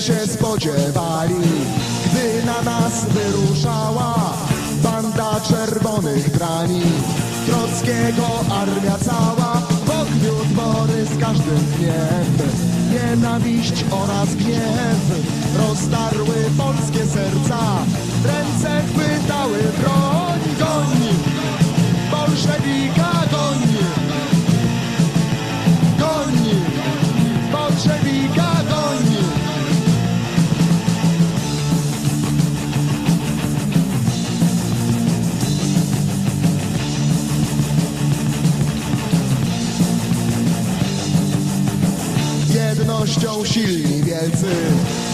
się spodziewali, gdy na nas wyruszała banda czerwonych drani. Trockiego armia cała w ogniu z każdym dniem. Nienawiść oraz gniew rozdarły Jednością silni wielcy.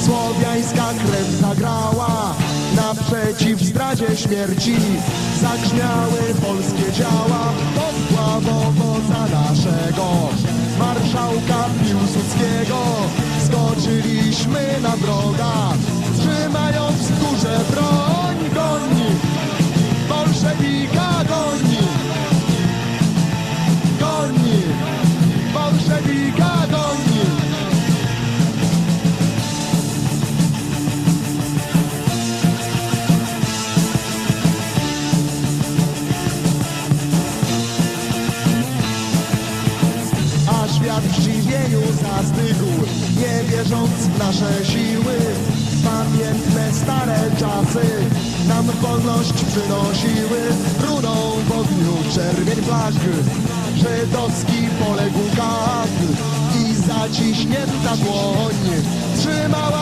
Słowiańska krew zagrała Naprzeciw zdradzie śmierci. Zagrzmiały polskie działa Pod wodza naszego Marszałka Piłsudskiego. Skoczyliśmy na wroga Trzymając w górze broń. Goń! Bolszewika świat w zdziwieniu zastygł, nie wierząc w nasze siły. Pamiętne stare czasy nam wolność przynosiły. Runą w ogniu czerwień flag, żydowski poległ kat i zaciśnięta dłoń trzymała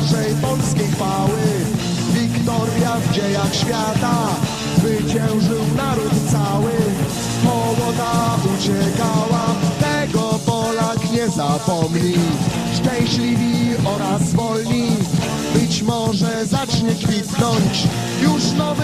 naszej polskiej chwały. Wiktoria w dziejach świata zwyciężył naród cały. Hołota uciekała, tego Polak nie zapomni. Szczęśliwi oraz wolni, być może zacznie kwitnąć już nowy